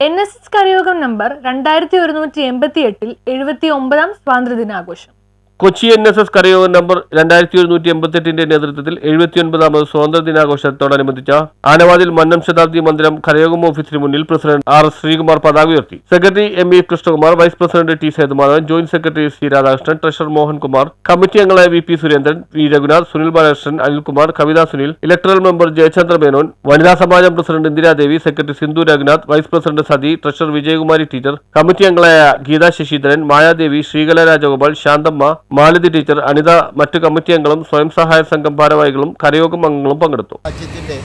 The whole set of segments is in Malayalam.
N S S കരയോഗം നമ്പർ രണ്ടായിരത്തി ഒരുന്നൂറ്റി എൺപത്തി എട്ടിൽ എഴുപത്തി ഒമ്പതാം സ്വാതന്ത്ര്യദിനാഘോഷം. കൊച്ചി എൻ എസ് എസ് കരയോഗം നമ്പർ രണ്ടായിരത്തി ഒരുന്നൂറ്റി എൺപത്തെട്ടിന്റെ നേതൃത്വത്തിൽ എഴുപത്തിയൊൻപതാമത് സ്വാതന്ത്ര്യ ദിനാഘോഷത്തോടനുബന്ധിച്ച ആനവാതിൽ മന്നം ശതാബ്ദി മന്ദിരം കരയോഗം ഓഫീസിന് മുന്നിൽ പ്രസിഡന്റ് ആർ എസ് ശ്രീകുമാർ പതാക ഉയർത്തി. Secretary M E Krishnakumar vice president T Sethumadhavan joint secretary C Radhakrishnan treasurer Mohankumar committee അംഗങ്ങളായ V P Surendran V Raghunath Sunil Balakrishnan Anilkumar Kavitha Sunil electoral member Jayachandra Menon Vanitha Samajam president Indiradevi secretary Sindhu Raghunath vice president Sathi treasurer Vijayakumari teacher committee അംഗങ്ങളായ ഗീതാ ശശിധരൻ മായാദേവി ശ്രീകല രാജഗോപാൽ ശാന്തമ്മ മാലതി ടീച്ചർ അനിത മറ്റു കമ്മിറ്റി അംഗങ്ങളും സ്വയം സഹായ സംഘം ഭാരവാഹികളും കരയോഗം അംഗങ്ങളും പങ്കെടുത്തു. രാജ്യത്തിന്റെ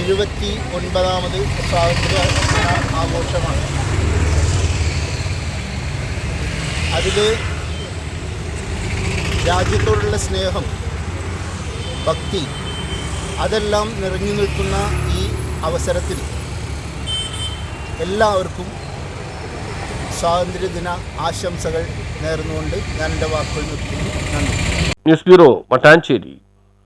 എഴുപത്തി ഒൻപതാമത് സ്വാതന്ത്ര്യ ആഘോഷമാണ് അതിൽ രാജ്യത്തോടുള്ള സ്നേഹം ഭക്തി അതെല്ലാം നിറഞ്ഞു നിൽക്കുന്ന ഈ അവസരത്തിൽ എല്ലാവർക്കും സ്വാതന്ത്ര്യദിന ആശംസകൾ നേർന്നുകൊണ്ട് ഞാൻ എന്റെ വാക്കുകൾ നിർത്തുന്നു. നന്ദി. News bureau Mattancherry